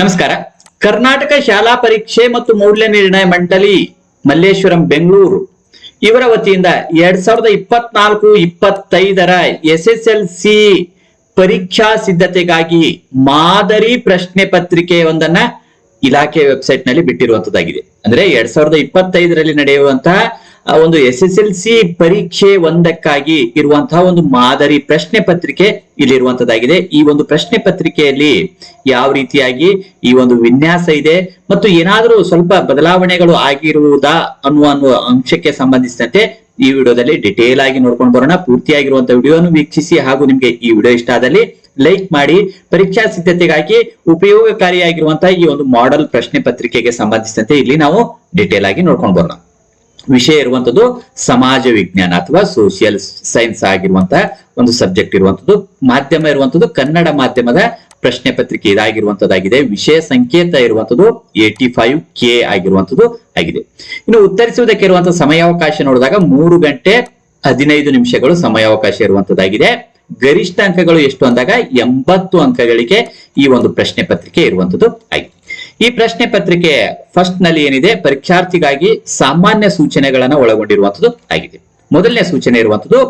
ನಮಸ್ಕಾರ. ಕರ್ನಾಟಕ ಶಾಲಾ ಪರೀಕ್ಷೆ ಮತ್ತು ಮೌಲ್ಯ ನಿರ್ಣಯ ಮಂಡಳಿ, ಮಲ್ಲೇಶ್ವರಂ, ಬೆಂಗಳೂರು. ಇವರ ವತಿಯಿಂದ ಎರಡ್ ಸಾವಿರದ ಇಪ್ಪತ್ನಾಲ್ಕು ಇಪ್ಪತ್ತೈದರ ಎಸ್ ಎಸ್ ಎಲ್ ಸಿ ಪರೀಕ್ಷಾ ಸಿದ್ಧತೆಗಾಗಿ ಮಾದರಿ ಪ್ರಶ್ನೆ ಪತ್ರಿಕೆಯೊಂದನ್ನ ಇಲಾಖೆ ವೆಬ್ಸೈಟ್ನಲ್ಲಿ ಬಿಟ್ಟಿರುವಂತದ್ದಾಗಿದೆ. ಅಂದ್ರೆ ಎರಡ್ ಸಾವಿರದ ಇಪ್ಪತ್ತೈದರಲ್ಲಿ ನಡೆಯುವಂತಹ ಒಂದು ಎಸ್ ಎಸ್ ಎಲ್ ಸಿ ಪರೀಕ್ಷೆ ಒಂದಕ್ಕಾಗಿ ಇರುವಂತಹ ಒಂದು ಮಾದರಿ ಪ್ರಶ್ನೆ ಪತ್ರಿಕೆ ಇಲ್ಲಿರುವಂತದ್ದಾಗಿದೆ. ಈ ಒಂದು ಪ್ರಶ್ನೆ ಪತ್ರಿಕೆಯಲ್ಲಿ ಯಾವ ರೀತಿಯಾಗಿ ಈ ಒಂದು ವಿನ್ಯಾಸ ಇದೆ ಮತ್ತು ಏನಾದರೂ ಸ್ವಲ್ಪ ಬದಲಾವಣೆಗಳು ಆಗಿರುವುದಾ ಅನ್ನುವ ಅನ್ನುವ ಅಂಶಕ್ಕೆ ಸಂಬಂಧಿಸಿದಂತೆ ಈ ವಿಡಿಯೋದಲ್ಲಿ ಡಿಟೇಲ್ ಆಗಿ ನೋಡ್ಕೊಂಡು ಬರೋಣ. ಪೂರ್ತಿಯಾಗಿರುವಂತಹ ವಿಡಿಯೋನು ವೀಕ್ಷಿಸಿ ಹಾಗೂ ನಿಮ್ಗೆ ಈ ವಿಡಿಯೋ ಇಷ್ಟ ಆದಲ್ಲಿ ಲೈಕ್ ಮಾಡಿ. ಪರೀಕ್ಷಾ ಸಿದ್ಧತೆಗಾಗಿ ಉಪಯೋಗಕಾರಿಯಾಗಿರುವಂತಹ ಈ ಒಂದು ಮಾಡೆಲ್ ಪ್ರಶ್ನೆ ಪತ್ರಿಕೆಗೆ ಸಂಬಂಧಿಸಿದಂತೆ ಇಲ್ಲಿ ನಾವು ಡಿಟೇಲ್ ಆಗಿ ನೋಡ್ಕೊಂಡು ಬರೋಣ. ವಿಷಯ ಇರುವಂತದ್ದು ಸಮಾಜ ವಿಜ್ಞಾನ ಅಥವಾ ಸೋಷಿಯಲ್ ಸೈನ್ಸ್ ಆಗಿರುವಂತಹ ಒಂದು ಸಬ್ಜೆಕ್ಟ್ ಇರುವಂತದ್ದು. ಮಾಧ್ಯಮ ಇರುವಂತದ್ದು ಕನ್ನಡ ಮಾಧ್ಯಮದ ಪ್ರಶ್ನೆ ಪತ್ರಿಕೆ ಇದಾಗಿರುವಂತದ್ದಾಗಿದೆ. ವಿಷಯ ಸಂಕೇತ ಇರುವಂತದ್ದು ಏಟಿ ಫೈವ್ ಕೆ ಆಗಿರುವಂತದ್ದು ಆಗಿದೆ. ಇನ್ನು ಉತ್ತರಿಸುವುದಕ್ಕೆ ಇರುವಂತಹ ಸಮಯಾವಕಾಶ ನೋಡಿದಾಗ ಮೂರು ಗಂಟೆ ಹದಿನೈದು ನಿಮಿಷಗಳು ಸಮಯಾವಕಾಶ ಇರುವಂತದ್ದಾಗಿದೆ. ಗರಿಷ್ಠ ಅಂಕಗಳು ಎಷ್ಟು ಅಂದಾಗ ಎಂಬತ್ತು ಅಂಕಗಳಿಗೆ ಈ ಒಂದು ಪ್ರಶ್ನೆ ಪತ್ರಿಕೆ ಇರುವಂತದ್ದು ಆಗಿದೆ. ಈ ಪ್ರಶ್ನೆ ಪತ್ರಿಕೆ ಫಸ್ಟ್ನಲ್ಲಿ ಏನಿದೆ? ಪರೀಕ್ಷಾರ್ಥಿಗಾಗಿ ಸಾಮಾನ್ಯ ಸೂಚನೆಗಳನ್ನ ಒಳಗೊಂಡಿರುವಂತದ್ದು ಆಗಿದೆ. ಮೊದಲನೇ ಸೂಚನೆ ಇರುವಂತದ್ದು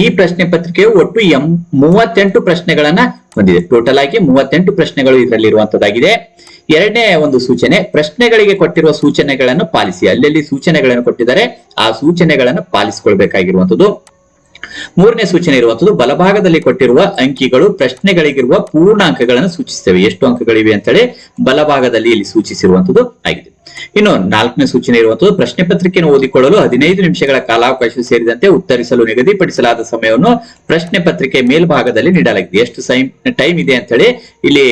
ಈ ಪ್ರಶ್ನೆ ಪತ್ರಿಕೆಯು ಒಟ್ಟು ಎಂ, ಮೂವತ್ತೆಂಟು ಪ್ರಶ್ನೆಗಳನ್ನ ಹೊಂದಿದೆ. ಟೋಟಲ್ ಆಗಿ ಮೂವತ್ತೆಂಟು ಪ್ರಶ್ನೆಗಳು ಇದರಲ್ಲಿ ಇರುವಂತದ್ದಾಗಿದೆ ಎರಡನೇ ಒಂದು ಸೂಚನೆ, ಪ್ರಶ್ನೆಗಳಿಗೆ ಕೊಟ್ಟಿರುವ ಸೂಚನೆಗಳನ್ನು ಪಾಲಿಸಿ. ಅಲ್ಲಲ್ಲಿ ಸೂಚನೆಗಳನ್ನು ಕೊಟ್ಟಿದ್ದಾರೆ, ಆ ಸೂಚನೆಗಳನ್ನು ಪಾಲಿಸಿಕೊಳ್ಬೇಕಾಗಿರುವಂತದ್ದು ಮೂರನೇ ಸೂಚನೆ ಇರುವಂತದ್ದು ಬಲಭಾಗದಲ್ಲಿ ಕೊಟ್ಟಿರುವ ಅಂಕಿಗಳು ಪ್ರಶ್ನೆಗಳಿಗಿರುವ ಪೂರ್ಣಾಂಕಗಳನ್ನು ಸೂಚಿಸುತ್ತವೆ. ಎಷ್ಟು ಅಂಕಗಳಿವೆ ಅಂತೇಳಿ ಬಲಭಾಗದಲ್ಲಿ ಇಲ್ಲಿ ಸೂಚಿಸಿರುವಂತದ್ದು ಆಗಿದೆ. ಇನ್ನು ನಾಲ್ಕನೇ ಸೂಚನೆ ಇರುವಂತದ್ದು ಪ್ರಶ್ನೆ ಪತ್ರಿಕೆಯನ್ನು ಓದಿಕೊಳ್ಳಲು ಹದಿನೈದು ನಿಮಿಷಗಳ ಕಾಲಾವಕಾಶ ಸೇರಿದಂತೆ ಉತ್ತರಿಸಲು ನಿಗದಿಪಡಿಸಲಾದ ಸಮಯವನ್ನು ಪ್ರಶ್ನೆ ಪತ್ರಿಕೆ ಮೇಲ್ಭಾಗದಲ್ಲಿ ನೀಡಲಾಗಿದೆ. ಎಷ್ಟು ಟೈಮ್ ಇದೆ ಅಂತ ಹೇಳಿ ಇಲ್ಲಿ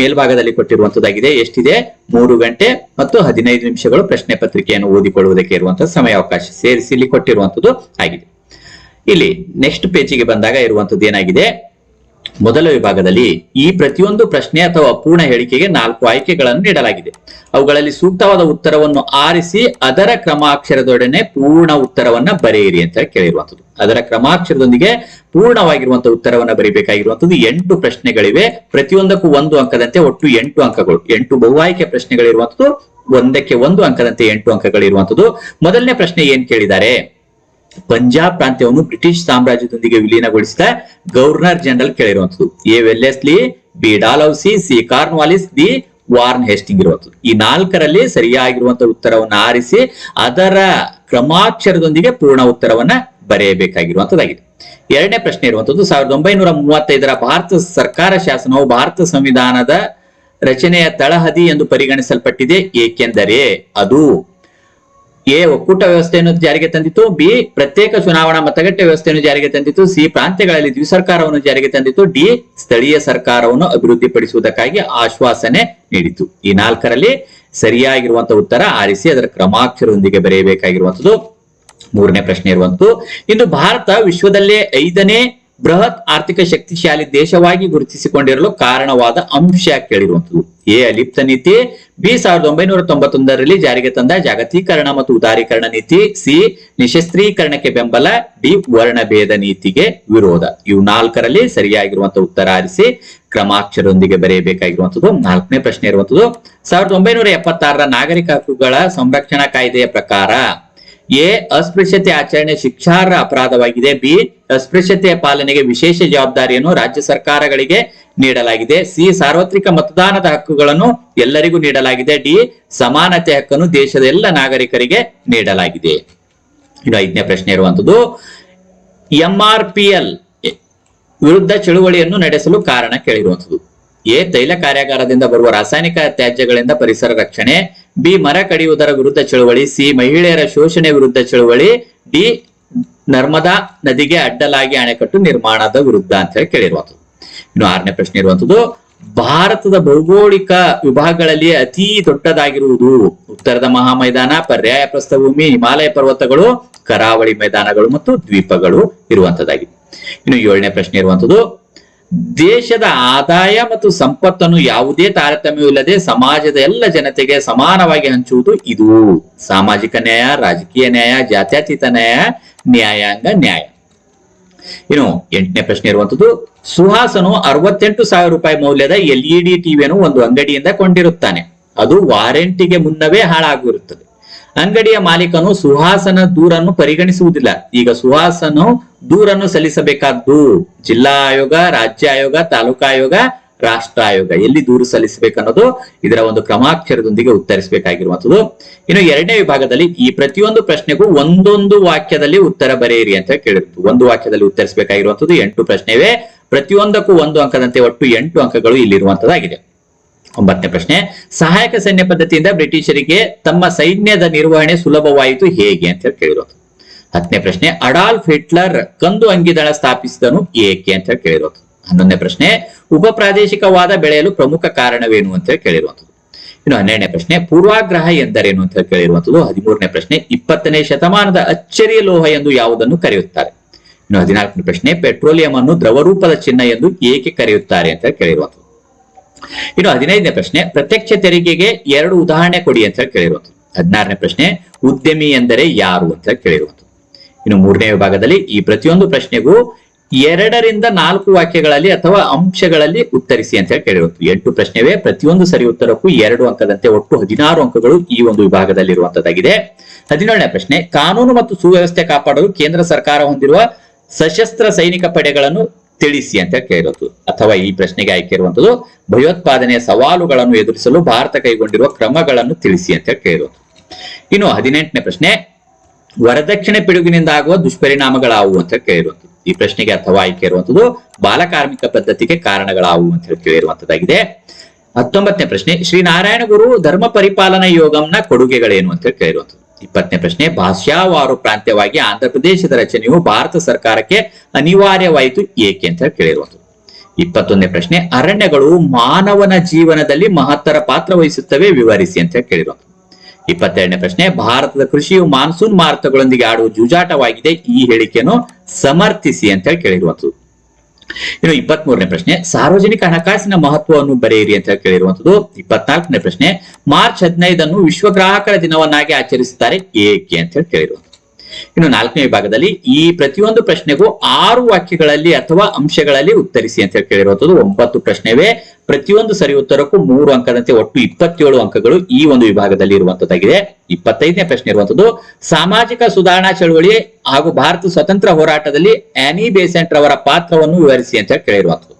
ಮೇಲ್ಭಾಗದಲ್ಲಿ ಕೊಟ್ಟಿರುವಂತದ್ದಾಗಿದೆ ಎಷ್ಟಿದೆ? ಮೂರು ಗಂಟೆ ಮತ್ತು ಹದಿನೈದು ನಿಮಿಷಗಳು ಪ್ರಶ್ನೆ ಪತ್ರಿಕೆಯನ್ನು ಓದಿಕೊಳ್ಳುವುದಕ್ಕೆ ಇರುವಂತಹ ಸಮಯಾವಕಾಶ ಸೇರಿಸಿ ಇಲ್ಲಿ ಕೊಟ್ಟಿರುವಂತದ್ದು ಆಗಿದೆ. ಇಲ್ಲಿ ನೆಕ್ಸ್ಟ್ ಪೇಜಿಗೆ ಬಂದಾಗ ಇರುವಂತದ್ದು ಏನಾಗಿದೆ? ಮೊದಲ ವಿಭಾಗದಲ್ಲಿ ಈ ಪ್ರತಿಯೊಂದು ಪ್ರಶ್ನೆ ಅಥವಾ ಪೂರ್ಣ ಹೇಳಿಕೆಗೆ ನಾಲ್ಕು ಆಯ್ಕೆಗಳನ್ನು ನೀಡಲಾಗಿದೆ. ಅವುಗಳಲ್ಲಿ ಸೂಕ್ತವಾದ ಉತ್ತರವನ್ನು ಆರಿಸಿ ಅದರ ಕ್ರಮಾಕ್ಷರದೊಡನೆ ಪೂರ್ಣ ಉತ್ತರವನ್ನ ಬರೆಯಿರಿ ಅಂತ ಕೇಳಿರುವಂತದ್ದು ಅದರ ಕ್ರಮಾಕ್ಷರದೊಂದಿಗೆ ಪೂರ್ಣವಾಗಿರುವಂತಹ ಉತ್ತರವನ್ನ ಬರೀಬೇಕಾಗಿರುವಂತದ್ದು ಎಂಟು ಪ್ರಶ್ನೆಗಳಿವೆ. ಪ್ರತಿಯೊಂದಕ್ಕೂ ಒಂದು ಅಂಕದಂತೆ ಒಟ್ಟು ಎಂಟು ಅಂಕಗಳು. ಎಂಟು ಬಹು ಆಯ್ಕೆ ಪ್ರಶ್ನೆಗಳಿರುವಂತದ್ದು ಒಂದಕ್ಕೆ ಒಂದು ಅಂಕದಂತೆ ಎಂಟು ಅಂಕಗಳಿರುವಂತದ್ದು ಮೊದಲನೇ ಪ್ರಶ್ನೆ ಏನ್ ಕೇಳಿದ್ದಾರೆ? ಪಂಜಾಬ್ ಪ್ರಾಂತ್ಯವನ್ನು ಬ್ರಿಟಿಷ್ ಸಾಮ್ರಾಜ್ಯದೊಂದಿಗೆ ವಿಲೀನಗೊಳಿಸಿದ governor general ಕೇಳಿರುವಂತದ್ದು A Wellesley B Dalhousie C Cornwallis D Warren Hasting ಇರುವಂತದ್ದು ಈ ನಾಲ್ಕರಲ್ಲಿ ಸರಿಯಾಗಿರುವಂತಹ ಉತ್ತರವನ್ನು ಆರಿಸಿ ಅದರ ಕ್ರಮಾಕ್ಷರದೊಂದಿಗೆ ಪೂರ್ಣ ಉತ್ತರವನ್ನ ಬರೆಯಬೇಕಾಗಿರುವಂತದ್ದಾಗಿದೆ ಎರಡನೇ ಪ್ರಶ್ನೆ ಇರುವಂತದ್ದು ಸಾವಿರದ ಒಂಬೈನೂರ ಮೂವತ್ತೈದರ ಭಾರತ ಸರ್ಕಾರ ಶಾಸನವು ಭಾರತ ಸಂವಿಧಾನದ ರಚನೆಯ ತಳಹದಿ ಎಂದು ಪರಿಗಣಿಸಲ್ಪಟ್ಟಿದೆ, ಏಕೆಂದರೆ ಅದು ಎ ಒಕ್ಕೂಟ ವ್ಯವಸ್ಥೆಯನ್ನು ಜಾರಿಗೆ ತಂದಿತು ಬಿ ಪ್ರತ್ಯೇಕ ಚುನಾವಣಾ ಮತಗಟ್ಟೆ ವ್ಯವಸ್ಥೆಯನ್ನು ಜಾರಿಗೆ ತಂದಿತು ಸಿ ಪ್ರಾಂತ್ಯಗಳಲ್ಲಿ ದ್ವಿಸರ್ಕಾರವನ್ನು ಜಾರಿಗೆ ತಂದಿತು ಡಿ ಸ್ಥಳೀಯ ಸರ್ಕಾರವನ್ನು ಅಭಿವೃದ್ಧಿಪಡಿಸುವುದಕ್ಕಾಗಿ ಆಶ್ವಾಸನೆ ನೀಡಿತು ಈ ನಾಲ್ಕರಲ್ಲಿ ಸರಿಯಾಗಿರುವಂತಹ ಉತ್ತರ ಆರಿಸಿ, ಅದರ ಕ್ರಮಾಕ್ಷರದೊಂದಿಗೆ ಬರೆಯಬೇಕಾಗಿರುವಂತದ್ದು ಮೂರನೇ ಪ್ರಶ್ನೆ ಇರುವಂತದ್ದು ಇಂದು ಭಾರತ ವಿಶ್ವದಲ್ಲೇ ಐದನೇ ಬೃಹತ್ ಆರ್ಥಿಕ ಶಕ್ತಿಶಾಲಿ ದೇಶವಾಗಿ ಗುರುತಿಸಿಕೊಂಡಿರಲು ಕಾರಣವಾದ ಅಂಶ ಕೇಳಿರುವಂತದ್ದು ಎ ಅಲಿಪ್ತ ನೀತಿ, ಬಿ ಸಾವಿರದ ಒಂಬೈನೂರ ತೊಂಬತ್ತೊಂದರಲ್ಲಿ ಜಾರಿಗೆ ತಂದ ಜಾಗತೀಕರಣ ಮತ್ತು ಉದಾರೀಕರಣ ನೀತಿ, ಸಿ ನಿಶಸ್ತ್ರೀಕರಣಕ್ಕೆ ಬೆಂಬಲ, ಡಿ ವರ್ಣಭೇದ ನೀತಿಗೆ ವಿರೋಧ. ಇವು ನಾಲ್ಕರಲ್ಲಿ ಸರಿಯಾಗಿರುವಂತಹ ಉತ್ತರ ಆರಿಸಿ ಕ್ರಮಾಕ್ಷರೊಂದಿಗೆ ಬರೆಯಬೇಕಾಗಿರುವಂತದ್ದು ನಾಲ್ಕನೇ ಪ್ರಶ್ನೆ ಇರುವಂತದ್ದು ಸಾವಿರದ ಒಂಬೈನೂರ ಎಪ್ಪತ್ತಾರರ ನಾಗರಿಕ ಹಕ್ಕುಗಳ ಸಂರಕ್ಷಣಾ ಕಾಯ್ದೆಯ ಪ್ರಕಾರ ಎ, ಅಸ್ಪೃಶ್ಯತೆ ಆಚರಣೆ ಶಿಕ್ಷಾರ್ಹ ಅಪರಾಧವಾಗಿದೆ. ಬಿ, ಅಸ್ಪೃಶ್ಯತೆಯ ಪಾಲನೆಗೆ ವಿಶೇಷ ಜವಾಬ್ದಾರಿಯನ್ನು ರಾಜ್ಯ ಸರ್ಕಾರಗಳಿಗೆ ನೀಡಲಾಗಿದೆ. ಸಿ, ಸಾರ್ವತ್ರಿಕ ಮತದಾನದ ಹಕ್ಕುಗಳನ್ನು ಎಲ್ಲರಿಗೂ ನೀಡಲಾಗಿದೆ. ಡಿ, ಸಮಾನತೆ ಹಕ್ಕನ್ನು ದೇಶದ ಎಲ್ಲ ನಾಗರಿಕರಿಗೆ ನೀಡಲಾಗಿದೆ. ಇದು ಐದನೇ ಪ್ರಶ್ನೆ ಇರುವಂತದ್ದು ಎಂಆರ್ಪಿಎಲ್ ವಿರುದ್ಧ ಚಳುವಳಿಯನ್ನು ನಡೆಸಲು ಕಾರಣ ಕೇಳಿರುವಂತದ್ದು ಎ, ತೈಲ ಕಾರ್ಯಾಗಾರದಿಂದ ಬರುವ ರಾಸಾಯನಿಕ ತ್ಯಾಜ್ಯಗಳಿಂದ ಪರಿಸರ ರಕ್ಷಣೆ, ಬಿ, ಮರ ಕಡಿಯುವುದರ ವಿರುದ್ಧ ಚಳುವಳಿ, ಸಿ, ಮಹಿಳೆಯರ ಶೋಷಣೆ ವಿರುದ್ಧ ಚಳುವಳಿ, ಡಿ, ನರ್ಮದಾ ನದಿಗೆ ಅಡ್ಡಲಾಗಿ ಅಣೆಕಟ್ಟು ನಿರ್ಮಾಣದ ವಿರುದ್ಧ ಅಂತ ಹೇಳಿ ಕೇಳಿರುವಂತದ್ದು ಇನ್ನು ಆರನೇ ಪ್ರಶ್ನೆ ಇರುವಂತದ್ದು ಭಾರತದ ಭೌಗೋಳಿಕ ವಿಭಾಗಗಳಲ್ಲಿ ಅತಿ ದೊಡ್ಡದಾಗಿರುವುದು ಉತ್ತರದ ಮಹಾಮೈದಾನ, ಪರ್ಯಾಯ ಪ್ರಸ್ಥಭೂಮಿ, ಹಿಮಾಲಯ ಪರ್ವತಗಳು, ಕರಾವಳಿ ಮೈದಾನಗಳು ಮತ್ತು ದ್ವೀಪಗಳು ಇರುವಂತದ್ದಾಗಿದೆ ಇನ್ನು ಏಳನೇ ಪ್ರಶ್ನೆ ಇರುವಂತದ್ದು ದೇಶದ ಆದಾಯ ಮತ್ತು ಸಂಪತ್ತನ್ನು ಯಾವುದೇ ತಾರತಮ್ಯವಿಲ್ಲದೆ ಸಮಾಜದ ಎಲ್ಲ ಜನತೆಗೆ ಸಮಾನವಾಗಿ ಹಂಚುವುದು ಇದು. ಸಾಮಾಜಿಕ ನ್ಯಾಯ, ರಾಜಕೀಯ ನ್ಯಾಯ, ಜಾತ್ಯತೀತ ನ್ಯಾಯ, ನ್ಯಾಯಾಂಗ ನ್ಯಾಯ. ಇನ್ನು ಎಂಟನೇ ಪ್ರಶ್ನೆ ಇರುವಂತದ್ದು ಸುಹಾಸನು ಅರವತ್ತೆಂಟು ಸಾವಿರ ರೂಪಾಯಿ ಮೌಲ್ಯದ ಎಲ್ಇಡಿ ಟಿವಿಯನ್ನು ಒಂದು ಅಂಗಡಿಯಿಂದ ಕೊಂಡಿರುತ್ತಾನೆ. ಅದು ವಾರಂಟಿಗೆ ಮುನ್ನವೇ ಹಾಳಾಗಿರುತ್ತದೆ. ಅಂಗಡಿಯ ಮಾಲೀಕನು ಸುಹಾಸನ ದೂರನ್ನು ಪರಿಗಣಿಸುವುದಿಲ್ಲ. ಈಗ ಸುಹಾಸನು ದೂರನ್ನು ಸಲ್ಲಿಸಬೇಕಾದ್ದು? ಜಿಲ್ಲಾ ಆಯೋಗ, ರಾಜ್ಯ ಆಯೋಗ, ತಾಲೂಕಾ ಆಯೋಗ, ರಾಷ್ಟ್ರ ಆಯೋಗ. ಎಲ್ಲಿ ದೂರು ಸಲ್ಲಿಸಬೇಕನ್ನೋದು ಇದರ ಒಂದು ಕ್ರಮಾಕ್ಷರದೊಂದಿಗೆ ಉತ್ತರಿಸಬೇಕಾಗಿರುವಂತದ್ದು ಇನ್ನು ಎರಡನೇ ವಿಭಾಗದಲ್ಲಿ ಈ ಪ್ರತಿಯೊಂದು ಪ್ರಶ್ನೆಗೂ ಒಂದೊಂದು ವಾಕ್ಯದಲ್ಲಿ ಉತ್ತರ ಬರೆಯಿರಿ ಅಂತ ಕೇಳಿರ್ತು ಒಂದು ವಾಕ್ಯದಲ್ಲಿ ಉತ್ತರಿಸಬೇಕಾಗಿರುವಂತದ್ದು ಎಂಟು ಪ್ರಶ್ನೆವೇ. ಪ್ರತಿಯೊಂದಕ್ಕೂ ಒಂದು ಅಂಕದಂತೆ ಒಟ್ಟು ಎಂಟು ಅಂಕಗಳು ಇಲ್ಲಿರುವಂತದ್ದಾಗಿದೆ ಒಂಬತ್ತನೇ ಪ್ರಶ್ನೆ, ಸಹಾಯಕ ಸೈನ್ಯ ಪದ್ಧತಿಯಿಂದ ಬ್ರಿಟಿಷರಿಗೆ ತಮ್ಮ ಸೈನ್ಯದ ನಿರ್ವಹಣೆ ಸುಲಭವಾಯಿತು ಹೇಗೆ ಅಂತ ಹೇಳಿ ಕೇಳಿರೋದು. ಹತ್ತನೇ ಪ್ರಶ್ನೆ, ಅಡಾಲ್ಫ್ ಹಿಟ್ಲರ್ ಕಂದು ಅಂಗಿದಳ ಸ್ಥಾಪಿಸಿದನು ಏಕೆ ಅಂತ ಹೇಳಿ ಕೇಳಿರೋದು. ಹನ್ನೊಂದನೇ ಪ್ರಶ್ನೆ ಉಪ ಪ್ರಾದೇಶಿಕವಾದ ಬೆಳೆಯಲು ಪ್ರಮುಖ ಕಾರಣವೇನು ಅಂತ ಹೇಳಿ ಕೇಳಿರುವಂಥದ್ದು ಇನ್ನು ಹನ್ನೆರಡನೇ ಪ್ರಶ್ನೆ, ಪೂರ್ವಾಗ್ರಹ ಎಂದರೇನು ಅಂತ ಹೇಳಿ ಕೇಳಿರುವಂಥದ್ದು ಹದಿಮೂರನೇ ಪ್ರಶ್ನೆ, ಇಪ್ಪತ್ತನೇ ಶತಮಾನದ ಅಚ್ಚರಿಯ ಲೋಹ ಎಂದು ಯಾವುದನ್ನು ಕರೆಯುತ್ತಾರೆ. ಇನ್ನು ಹದಿನಾಲ್ಕನೇ ಪ್ರಶ್ನೆ, ಪೆಟ್ರೋಲಿಯಂ ಅನ್ನು ದ್ರವರೂಪದ ಚಿಹ್ನ ಎಂದು ಏಕೆ ಕರೆಯುತ್ತಾರೆ ಅಂತ ಹೇಳಿ ಕೇಳಿರುವಂತದ್ದು. ಇನ್ನು ಹದಿನೈದನೇ ಪ್ರಶ್ನೆ, ಪ್ರತ್ಯಕ್ಷ ತೆರಿಗೆಗೆ ಎರಡು ಉದಾಹರಣೆ ಕೊಡಿ ಅಂತ ಹೇಳಿ ಕೇಳಿರುವಂತದ್ದು ಹದಿನಾರನೇ ಪ್ರಶ್ನೆ, ಉದ್ಯಮಿ ಎಂದರೆ ಯಾರು ಅಂತ ಹೇಳಿ ಕೇಳಿರುವಂತದ್ದು ಇನ್ನು ಮೂರನೇ ವಿಭಾಗದಲ್ಲಿ ಈ ಪ್ರತಿಯೊಂದು ಪ್ರಶ್ನೆಗೂ ಎರಡರಿಂದ ನಾಲ್ಕು ವಾಕ್ಯಗಳಲ್ಲಿ ಅಥವಾ ಅಂಶಗಳಲ್ಲಿ ಉತ್ತರಿಸಿ ಅಂತ ಹೇಳಿ ಕೇಳಿರುವಂತದ್ದು ಎಂಟು ಪ್ರಶ್ನೆವೇ, ಪ್ರತಿಯೊಂದು ಸರಿ ಉತ್ತರಕ್ಕೂ ಎರಡು ಅಂಕದಂತೆ ಒಟ್ಟು ಹದಿನಾರು ಅಂಕಗಳು ಈ ಒಂದು ವಿಭಾಗದಲ್ಲಿ ಇರುವಂತದ್ದಾಗಿದೆ ಹದಿನೇಳನೇ ಪ್ರಶ್ನೆ, ಕಾನೂನು ಮತ್ತು ಸುವ್ಯವಸ್ಥೆ ಕಾಪಾಡಲು ಕೇಂದ್ರ ಸರ್ಕಾರ ಹೊಂದಿರುವ ಸಶಸ್ತ್ರ ಸೈನಿಕ ಪಡೆಗಳನ್ನು ತಿಳಿಸಿ ಅಂತ ಕೇಳಿರೋದು ಅಥವಾ ಈ ಪ್ರಶ್ನೆಗೆ ಆಯ್ಕೆ ಇರುವಂತದ್ದು, ಭಯೋತ್ಪಾದನೆಯ ಸವಾಲುಗಳನ್ನು ಎದುರಿಸಲು ಭಾರತ ಕೈಗೊಂಡಿರುವ ಕ್ರಮಗಳನ್ನು ತಿಳಿಸಿ ಅಂತ ಕೇಳಿರೋದು ಇನ್ನು ಹದಿನೆಂಟನೇ ಪ್ರಶ್ನೆ, ವರದಕ್ಷಿಣೆ ಪಿಡುಗಿನಿಂದ ಆಗುವ ದುಷ್ಪರಿಣಾಮಗಳಾವುವು ಅಂತ ಕೇಳಿರುವಂತದ್ದು ಈ ಪ್ರಶ್ನೆಗೆ ಅಥವಾ ಆಯ್ಕೆ ಇರುವಂತದ್ದು ಬಾಲಕಾರ್ಮಿಕ ಪದ್ಧತಿಗೆ ಕಾರಣಗಳಾವು ಅಂತ ಹೇಳಿ ಕೇಳಿರುವಂತದ್ದಾಗಿದೆ. ಹತ್ತೊಂಬತ್ತನೇ ಪ್ರಶ್ನೆ, ಶ್ರೀ ನಾರಾಯಣ ಗುರು ಧರ್ಮ ಪರಿಪಾಲನಾ ಯೋಗಂನ ಕೊಡುಗೆಗಳೇನು ಅಂತ ಹೇಳಿ ಕೇಳಿರುವಂತದ್ದು ಇಪ್ಪತ್ತನೇ ಪ್ರಶ್ನೆ ಭಾಷಾವಾರು ಪ್ರಾಂತ್ಯವಾಗಿ ಆಂಧ್ರ ಪ್ರದೇಶದ ರಚನೆಯು ಭಾರತ ಸರ್ಕಾರಕ್ಕೆ ಅನಿವಾರ್ಯವಾಯಿತು ಏಕೆ ಅಂತ ಕೇಳಿರುವುದು ಇಪ್ಪತ್ತೊಂದನೇ ಪ್ರಶ್ನೆ, ಅರಣ್ಯಗಳು ಮಾನವನ ಜೀವನದಲ್ಲಿ ಮಹತ್ತರ ಪಾತ್ರ ವಹಿಸುತ್ತವೆ ವಿವರಿಸಿ ಅಂತ ಹೇಳಿ ಕೇಳಿರುವಂತದ್ದು ಇಪ್ಪತ್ತೆರಡನೇ ಪ್ರಶ್ನೆ, ಭಾರತದ ಕೃಷಿಯು ಮಾನ್ಸೂನ್ ಮಾರುತಗಳೊಂದಿಗೆ ಆಡುವ ಜೂಜಾಟವಾಗಿದೆ ಈ ಹೇಳಿಕೆಯನ್ನು ಸಮರ್ಥಿಸಿ ಅಂತ ಹೇಳಿ ಕೇಳಿರುವಂತದ್ದು ಇನ್ನು ಇಪ್ಪತ್ತ್ ಮೂರನೇ ಪ್ರಶ್ನೆ, ಸಾರ್ವಜನಿಕ ಹಣಕಾಸಿನ ಮಹತ್ವವನ್ನು ಬರೆಯಿರಿ ಅಂತ ಕೇಳಿರುವಂತದ್ದು ಇಪ್ಪತ್ನಾಲ್ಕನೇ ಪ್ರಶ್ನೆ, ಮಾರ್ಚ್ ಹದಿನೈದನ್ನು ವಿಶ್ವ ಗ್ರಾಹಕರ ದಿನವನ್ನಾಗಿ ಆಚರಿಸುತ್ತಾರೆ ಏಕೆ ಅಂತ ಹೇಳಿ ಕೇಳಿರುವಂತದ್ದು ಇನ್ನು ನಾಲ್ಕನೇ ವಿಭಾಗದಲ್ಲಿ ಈ ಪ್ರತಿಯೊಂದು ಪ್ರಶ್ನೆಗೂ ಆರು ವಾಕ್ಯಗಳಲ್ಲಿ ಅಥವಾ ಅಂಶಗಳಲ್ಲಿ ಉತ್ತರಿಸಿ ಅಂತ ಹೇಳಿ ಕೇಳಿರುವಂತದ್ದು ಒಂಬತ್ತು ಪ್ರಶ್ನೆವೇ. ಪ್ರತಿಯೊಂದು ಸರಿ ಉತ್ತರಕ್ಕೂ ಮೂರು ಅಂಕದಂತೆ ಒಟ್ಟು ಇಪ್ಪತ್ತೇಳು ಅಂಕಗಳು ಈ ಒಂದು ವಿಭಾಗದಲ್ಲಿ ಇರುವಂತದ್ದಾಗಿದೆ. ಇಪ್ಪತ್ತೈದನೇ ಪ್ರಶ್ನೆ ಇರುವಂತದ್ದು, ಸಾಮಾಜಿಕ ಸುಧಾರಣಾ ಚಳವಳಿ ಹಾಗೂ ಭಾರತ ಸ್ವತಂತ್ರ ಹೋರಾಟದಲ್ಲಿ ಆನಿ ಬೇಸೆಂಟ್ ರವರ ಪಾತ್ರವನ್ನು ವಿವರಿಸಿ ಅಂತ ಹೇಳಿ ಕೇಳಿರುವಂತದ್ದು.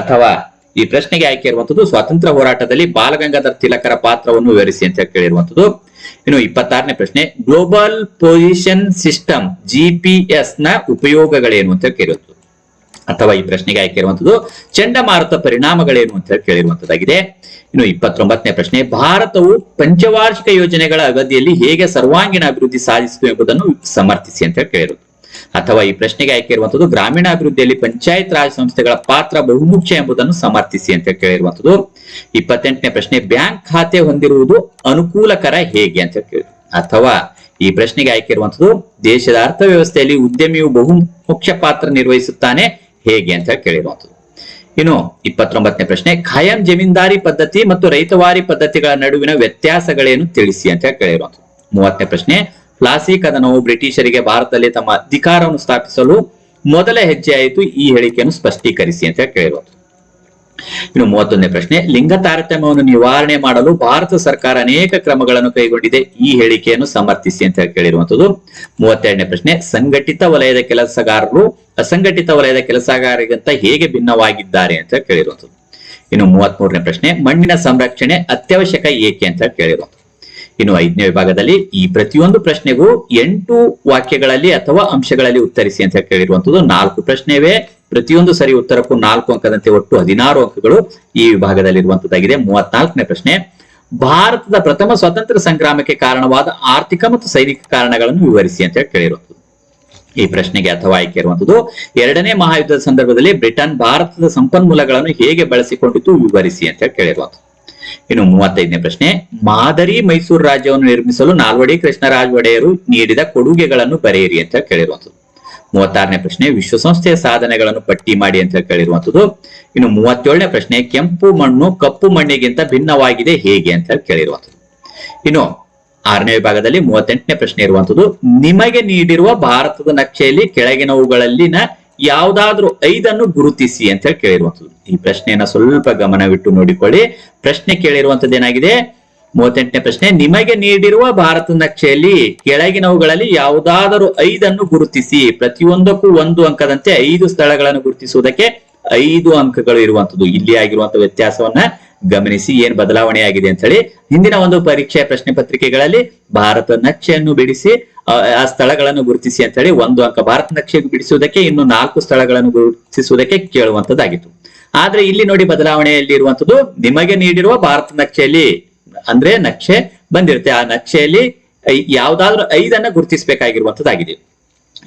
ಅಥವಾ ಈ ಪ್ರಶ್ನೆಗೆ ಆಯ್ಕೆ ಇರುವಂತದ್ದು ಸ್ವಾತಂತ್ರ್ಯ ಹೋರಾಟದಲ್ಲಿ ಬಾಲಗಂಗಾಧರ್ ತಿಲಕರ ಪಾತ್ರವನ್ನು ವಿವರಿಸಿ ಅಂತ ಕೇಳಿರುವಂತದ್ದು. ಇನ್ನು ಇಪ್ಪತ್ತಾರನೇ ಪ್ರಶ್ನೆ ಗ್ಲೋಬಲ್ ಪೊಸಿಷನ್ ಸಿಸ್ಟಮ್ ಜಿಪಿಎಸ್ನ ಉಪಯೋಗಗಳೇನು ಅಂತ ಕೇಳಿರುವಂತದ್ದು ಅಥವಾ ಈ ಪ್ರಶ್ನೆಗೆ ಆಯ್ಕೆ ಇರುವಂತದ್ದು ಚಂಡಮಾರುತ ಪರಿಣಾಮಗಳೇನು ಅಂತ ಹೇಳಿ ಕೇಳಿರುವಂತದ್ದಾಗಿದೆ ಇನ್ನು ಇಪ್ಪತ್ತೊಂಬತ್ತನೇ ಪ್ರಶ್ನೆ, ಭಾರತವು ಪಂಚವಾರ್ಷಿಕ ಯೋಜನೆಗಳ ಅವಧಿಯಲ್ಲಿ ಹೇಗೆ ಸರ್ವಾಂಗೀಣ ಅಭಿವೃದ್ಧಿ ಸಾಧಿಸಿತು ಎಂಬುದನ್ನು ಸಮರ್ಥಿಸಿ ಅಂತ ಹೇಳಿ ಅಥವಾ ಈ ಪ್ರಶ್ನೆಗೆ ಆಯ್ಕೆ ಇರುವಂತದ್ದು ಗ್ರಾಮೀಣ ಅಭಿವೃದ್ಧಿಯಲ್ಲಿ ಪಂಚಾಯತ್ ರಾಜ್ ಸಂಸ್ಥೆಗಳ ಪಾತ್ರ ಬಹುಮುಖ್ಯ ಎಂಬುದನ್ನು ಸಮರ್ಥಿಸಿ ಅಂತ ಕೇಳಿರುವಂತದ್ದು. ಇಪ್ಪತ್ತೆಂಟನೇ ಪ್ರಶ್ನೆ, ಬ್ಯಾಂಕ್ ಖಾತೆ ಹೊಂದಿರುವುದು ಅನುಕೂಲಕರ ಹೇಗೆ ಅಂತ ಕೇಳಿ ಅಥವಾ ಈ ಪ್ರಶ್ನೆಗೆ ಆಯ್ಕೆ ಇರುವಂತದ್ದು ದೇಶದ ಅರ್ಥವ್ಯವಸ್ಥೆಯಲ್ಲಿ ಉದ್ಯಮಿಯು ಬಹು ಮುಖ್ಯ ಪಾತ್ರ ನಿರ್ವಹಿಸುತ್ತಾನೆ ಹೇಗೆ ಅಂತ ಕೇಳಿರುವಂತದ್ದು. ಇನ್ನು ಇಪ್ಪತ್ತೊಂಬತ್ತನೇ ಪ್ರಶ್ನೆ, ಖಾಯಂ ಜಮೀನ್ದಾರಿ ಪದ್ಧತಿ ಮತ್ತು ರೈತವಾರಿ ಪದ್ಧತಿಗಳ ನಡುವಿನ ವ್ಯತ್ಯಾಸಗಳೇನು ತಿಳಿಸಿ ಅಂತ ಕೇಳಿರುವಂತದ್ದು. ಮೂವತ್ತನೇ ಪ್ರಶ್ನೆ ಪ್ಲಾಸಿ ಕದನವು ಬ್ರಿಟಿಷರಿಗೆ ಭಾರತದಲ್ಲಿ ತಮ್ಮ ಅಧಿಕಾರವನ್ನು ಸ್ಥಾಪಿಸಲು ಮೊದಲ ಹೆಜ್ಜೆಯಾಯಿತು. ಈ ಹೇಳಿಕೆಯನ್ನು ಸ್ಪಷ್ಟೀಕರಿಸಿ ಅಂತ ಕೇಳಿರೋದು ಇನ್ನು ಮೂವತ್ತೊಂದನೇ ಪ್ರಶ್ನೆ, ಲಿಂಗ ತಾರತಮ್ಯವನ್ನು ನಿವಾರಣೆ ಮಾಡಲು ಭಾರತ ಸರ್ಕಾರ ಅನೇಕ ಕ್ರಮಗಳನ್ನು ಕೈಗೊಂಡಿದೆ. ಈ ಹೇಳಿಕೆಯನ್ನು ಸಮರ್ಥಿಸಿ ಅಂತ ಕೇಳಿರುವಂತದ್ದು ಮೂವತ್ತೆರಡನೇ ಪ್ರಶ್ನೆ, ಸಂಘಟಿತ ವಲಯದ ಕೆಲಸಗಾರರು ಅಸಂಘಟಿತ ವಲಯದ ಕೆಲಸಗಾರರಿಗಿಂತ ಹೇಗೆ ಭಿನ್ನವಾಗಿದ್ದಾರೆ ಅಂತ ಕೇಳಿರುವಂತದ್ದು ಇನ್ನು ಮೂವತ್ತ್ ಮೂರನೇ ಪ್ರಶ್ನೆ, ಮಣ್ಣಿನ ಸಂರಕ್ಷಣೆ ಅತ್ಯವಶ್ಯಕ ಏಕೆ ಅಂತ ಕೇಳಿರುವಂತದ್ದು ಇನ್ನು ಐದನೇ ವಿಭಾಗದಲ್ಲಿ ಈ ಪ್ರತಿಯೊಂದು ಪ್ರಶ್ನೆಗೂ ಎಂಟು ವಾಕ್ಯಗಳಲ್ಲಿ ಅಥವಾ ಅಂಶಗಳಲ್ಲಿ ಉತ್ತರಿಸಿ ಅಂತ ಕೇಳಿರುವಂತದ್ದು ನಾಲ್ಕು ಪ್ರಶ್ನೆವೇ. ಪ್ರತಿಯೊಂದು ಸರಿ ಉತ್ತರಕ್ಕೂ ನಾಲ್ಕು ಅಂಕದಂತೆ ಒಟ್ಟು ಹದಿನಾರು ಅಂಕಗಳು ಈ ವಿಭಾಗದಲ್ಲಿ ಇರುವಂತದ್ದಾಗಿದೆ ಮೂವತ್ನಾಲ್ಕನೇ ಪ್ರಶ್ನೆ, ಭಾರತದ ಪ್ರಥಮ ಸ್ವಾತಂತ್ರ್ಯ ಸಂಗ್ರಾಮಕ್ಕೆ ಕಾರಣವಾದ ಆರ್ಥಿಕ ಮತ್ತು ಸೈನಿಕ ಕಾರಣಗಳನ್ನು ವಿವರಿಸಿ ಅಂತ ಹೇಳಿ ಕೇಳಿರುವಂತದ್ದು. ಈ ಪ್ರಶ್ನೆಗೆ ಅಥವಾ ಆಯ್ಕೆ ಇರುವಂತದ್ದು, ಎರಡನೇ ಮಹಾಯುದ್ಧದ ಸಂದರ್ಭದಲ್ಲಿ ಬ್ರಿಟನ್ ಭಾರತದ ಸಂಪನ್ಮೂಲಗಳನ್ನು ಹೇಗೆ ಬಳಸಿಕೊಂಡಿತು ವಿವರಿಸಿ ಅಂತ ಹೇಳಿ ಇನ್ನು ಮೂವತ್ತೈದನೇ ಪ್ರಶ್ನೆ, ಮಾದರಿ ಮೈಸೂರು ರಾಜ್ಯವನ್ನು ನಿರ್ಮಿಸಲು ನಾಲ್ವಡಿ ಕೃಷ್ಣರಾಜ ಒಡೆಯರು ನೀಡಿದ ಕೊಡುಗೆಗಳನ್ನು ಬರೆಯಿರಿ ಅಂತ ಕೇಳಿರುವಂತದ್ದು ಮೂವತ್ತಾರನೇ ಪ್ರಶ್ನೆ, ವಿಶ್ವಸಂಸ್ಥೆಯ ಸಾಧನೆಗಳನ್ನು ಪಟ್ಟಿ ಮಾಡಿ ಅಂತ ಕೇಳಿರುವಂತದ್ದು ಇನ್ನು ಮೂವತ್ತೇಳನೇ ಪ್ರಶ್ನೆ, ಕೆಂಪು ಮಣ್ಣು ಕಪ್ಪು ಮಣ್ಣಿಗಿಂತ ಭಿನ್ನವಾಗಿದೆ ಹೇಗೆ ಅಂತ ಕೇಳಿರುವಂತದ್ದು ಇನ್ನು ಆರನೇ ವಿಭಾಗದಲ್ಲಿ ಮೂವತ್ತೆಂಟನೇ ಪ್ರಶ್ನೆ ಇರುವಂತದ್ದು ನಿಮಗೆ ನೀಡಿರುವ ಭಾರತದ ನಕ್ಷೆಯಲ್ಲಿ ಕೆಳಗಿನವುಗಳಲ್ಲಿನ ಯಾವ್ದಾದ್ರೂ ಐದನ್ನು ಗುರುತಿಸಿ ಅಂತ ಹೇಳಿ ಕೇಳಿರುವಂತದ್ದು ಈ ಪ್ರಶ್ನೆಯನ್ನ ಸ್ವಲ್ಪ ಗಮನವಿಟ್ಟು ನೋಡಿಕೊಳ್ಳಿ. ಪ್ರಶ್ನೆ ಕೇಳಿರುವಂತದ್ದು ಏನಾಗಿದೆ ಮೂವತ್ತೆಂಟನೇ ಪ್ರಶ್ನೆ, ನಿಮಗೆ ನೀಡಿರುವ ಭಾರತ ನಕ್ಷೆಯಲ್ಲಿ ಕೆಳಗಿನವುಗಳಲ್ಲಿ ಯಾವುದಾದರೂ ಐದನ್ನು ಗುರುತಿಸಿ. ಪ್ರತಿಯೊಂದಕ್ಕೂ ಒಂದು ಅಂಕದಂತೆ ಐದು ಸ್ಥಳಗಳನ್ನು ಗುರುತಿಸುವುದಕ್ಕೆ ಐದು ಅಂಕಗಳು ಇರುವಂತದ್ದು ಇಲ್ಲಿ ಆಗಿರುವಂತಹ ವ್ಯತ್ಯಾಸವನ್ನ ಗಮನಿಸಿ ಏನ್ ಬದಲಾವಣೆ ಆಗಿದೆ ಅಂತ ಹೇಳಿ ಹಿಂದಿನ ಒಂದು ಪರೀಕ್ಷೆಯ ಪ್ರಶ್ನೆ ಪತ್ರಿಕೆಗಳಲ್ಲಿ ಭಾರತ ನಕ್ಷೆಯನ್ನು ಬಿಡಿಸಿ ಆ, ಸ್ಥಳಗಳನ್ನು ಗುರುತಿಸಿ ಅಂತ ಹೇಳಿ ಒಂದು ಅಂಕ ಭಾರತ ನಕ್ಷೆ ಬಿಡಿಸುವುದಕ್ಕೆ ಇನ್ನು ನಾಲ್ಕು ಸ್ಥಳಗಳನ್ನು ಗುರುತಿಸುವುದಕ್ಕೆ ಕೇಳುವಂತದ್ದಾಗಿತ್ತು. ಆದ್ರೆ ಇಲ್ಲಿ ನೋಡಿ ಬದಲಾವಣೆಯಲ್ಲಿ ಇರುವಂತದ್ದು ನಿಮಗೆ ನೀಡಿರುವ ಭಾರತ ನಕ್ಷೆಯಲ್ಲಿ ಅಂದ್ರೆ ನಕ್ಷೆ ಬಂದಿರುತ್ತೆ. ಆ ನಕ್ಷೆಯಲ್ಲಿ ಯಾವ್ದಾದ್ರು ಐದನ್ನ ಗುರುತಿಸಬೇಕಾಗಿರುವಂತದ್ದಾಗಿದೆ.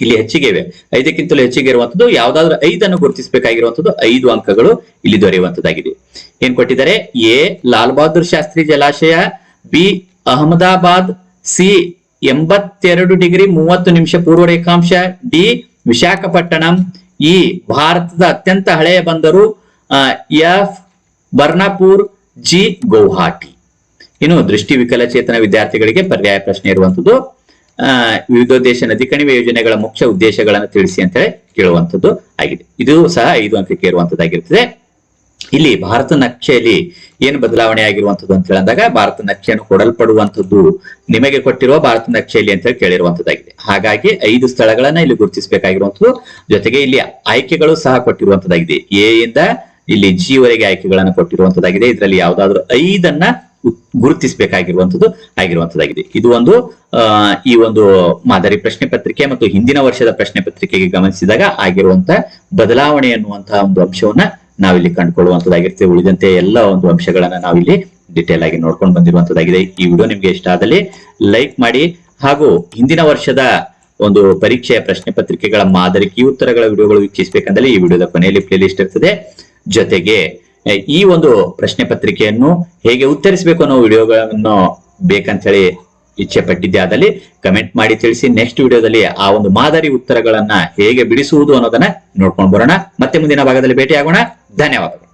ಇಲ್ಲಿ ಹೆಚ್ಚಿಗೆ ಇವೆ. ಐದಕ್ಕಿಂತಲೂ ಹೆಚ್ಚಿಗೆ ಇರುವಂತದ್ದು ಯಾವ್ದಾದ್ರು ಐದನ್ನು ಗುರುತಿಸಬೇಕಾಗಿರುವಂತದ್ದು ಐದು ಅಂಕಗಳು ಇಲ್ಲಿ ದೊರೆಯುವಂತದ್ದಾಗಿದೆ. ಏನ್ ಕೊಟ್ಟಿದ್ದಾರೆ? ಎ, ಲಾಲ್ ಬಹದ್ದೂರ್ ಶಾಸ್ತ್ರಿ ಜಲಾಶಯ, ಬಿ, ಅಹಮದಾಬಾದ್, ಸಿ, ಎಂಬತ್ತೆರಡು ಡಿಗ್ರಿ ಮೂವತ್ತು ನಿಮಿಷ ಪೂರ್ವ ರೇಖಾಂಶ, ಡಿ, ವಿಶಾಖಪಟ್ಟಣಂ, ಇ, ಭಾರತದ ಅತ್ಯಂತ ಹಳೆಯ ಬಂದರು ಎಫ್ ಬರ್ನಾಪುರ್ ಜಿ, ಗೌಹಾಟಿ. ಇನ್ನು ದೃಷ್ಟಿ ವಿಕಲಚೇತನ ವಿದ್ಯಾರ್ಥಿಗಳಿಗೆ ಪರ್ಯಾಯ ಪ್ರಶ್ನೆ ಇರುವಂತದ್ದು ಆ ದೇಶ ನದಿ ಕಣಿವೆ ಯೋಜನೆಗಳ ಮುಖ್ಯ ಉದ್ದೇಶಗಳನ್ನು ತಿಳಿಸಿ ಅಂತ ಹೇಳಿ ಕೇಳುವಂತದ್ದು ಆಗಿದೆ. ಇದು ಸಹ ಐದು ಅಂಕಕ್ಕೆ ಇರುವಂತದ್ದಾಗಿರ್ತದೆ ಇಲ್ಲಿ ಭಾರತ ನಕ್ಷೆಯಲ್ಲಿ ಏನು ಬದಲಾವಣೆ ಆಗಿರುವಂತದ್ದು ಅಂತ ಹೇಳಿದಾಗ ಭಾರತ ನಕ್ಷೆಯನ್ನು ಕೊಡಲ್ಪಡುವಂಥದ್ದು ನಿಮಗೆ ಕೊಟ್ಟಿರುವ ಭಾರತ ನಕ್ಷೆಯಲ್ಲಿ ಅಂತ ಹೇಳಿ ಕೇಳಿರುವಂತದ್ದಾಗಿದೆ ಹಾಗಾಗಿ ಐದು ಸ್ಥಳಗಳನ್ನ ಇಲ್ಲಿ ಗುರುತಿಸಬೇಕಾಗಿರುವಂಥದ್ದು. ಜೊತೆಗೆ ಇಲ್ಲಿ ಆಯ್ಕೆಗಳು ಸಹ ಕೊಟ್ಟಿರುವಂತದ್ದಾಗಿದೆ ಎ ಇಂದ ಇಲ್ಲಿ ಜಿ ವರೆಗೆ ಆಯ್ಕೆಗಳನ್ನು ಕೊಟ್ಟಿರುವಂತದ್ದಾಗಿದೆ ಇದರಲ್ಲಿ ಯಾವ್ದಾದ್ರು ಐದನ್ನ ಗುರುತಿಸಬೇಕಾಗಿರುವಂತದ್ದು ಆಗಿರುವಂತದ್ದಾಗಿದೆ. ಇದು ಒಂದು ಈ ಒಂದು ಮಾದರಿ ಪ್ರಶ್ನೆ ಪತ್ರಿಕೆ ಮತ್ತು ಹಿಂದಿನ ವರ್ಷದ ಪ್ರಶ್ನೆ ಪತ್ರಿಕೆಗೆ ಗಮನಿಸಿದಾಗ ಆಗಿರುವಂತಹ ಬದಲಾವಣೆ ಎನ್ನುವಂತಹ ಒಂದು ಅಂಶವನ್ನ ನಾವಿಲ್ಲಿ ಕಂಡುಕೊಳ್ಳುವಂತದ್ದಾಗಿರ್ತೇವೆ ಉಳಿದಂತೆ ಎಲ್ಲ ಒಂದು ಅಂಶಗಳನ್ನ ನಾವಿಲ್ಲಿ ಡಿಟೇಲ್ ಆಗಿ ನೋಡ್ಕೊಂಡು ಬಂದಿರುವಂತದ್ದಾಗಿದೆ. ಈ ವಿಡಿಯೋ ನಿಮ್ಗೆ ಇಷ್ಟ ಆದಲ್ಲಿ ಲೈಕ್ ಮಾಡಿ ಹಾಗೂ ಹಿಂದಿನ ವರ್ಷದ ಒಂದು ಪರೀಕ್ಷೆಯ ಪ್ರಶ್ನೆ ಪತ್ರಿಕೆಗಳ ಮಾದರಿ ಕೀ ಉತ್ತರಗಳ ವಿಡಿಯೋಗಳು ವೀಕ್ಷಿಸಬೇಕಂದ್ರೆ ಈ ವಿಡಿಯೋದ ಕೊನೆಯಲ್ಲಿ ಪ್ಲೇಲಿಸ್ಟ್ ಇರ್ತದೆ. ಜೊತೆಗೆ ಈ ಒಂದು ಪ್ರಶ್ನೆ ಪತ್ರಿಕೆಯನ್ನು ಹೇಗೆ ಉತ್ತರಿಸಬೇಕು ಅನ್ನೋ ವಿಡಿಯೋಗಳನ್ನು ಬೇಕಂತ ಹೇಳಿ ಇಚ್ಛೆ ಪಟ್ಟಿದ್ದೆ ಆದಲ್ಲಿ ಕಮೆಂಟ್ ಮಾಡಿ ತಿಳಿಸಿ ನೆಕ್ಸ್ಟ್ ವಿಡಿಯೋದಲ್ಲಿ ಆ ಒಂದು ಮಾದರಿ ಉತ್ತರಗಳನ್ನ ಹೇಗೆ ಬಿಡಿಸುವುದು ಅನ್ನೋದನ್ನ ನೋಡ್ಕೊಂಡು ಬರೋಣ. ಮತ್ತೆ ಮುಂದಿನ ಭಾಗದಲ್ಲಿ ಭೇಟಿಯಾಗೋಣ. ಧನ್ಯವಾದಗಳು.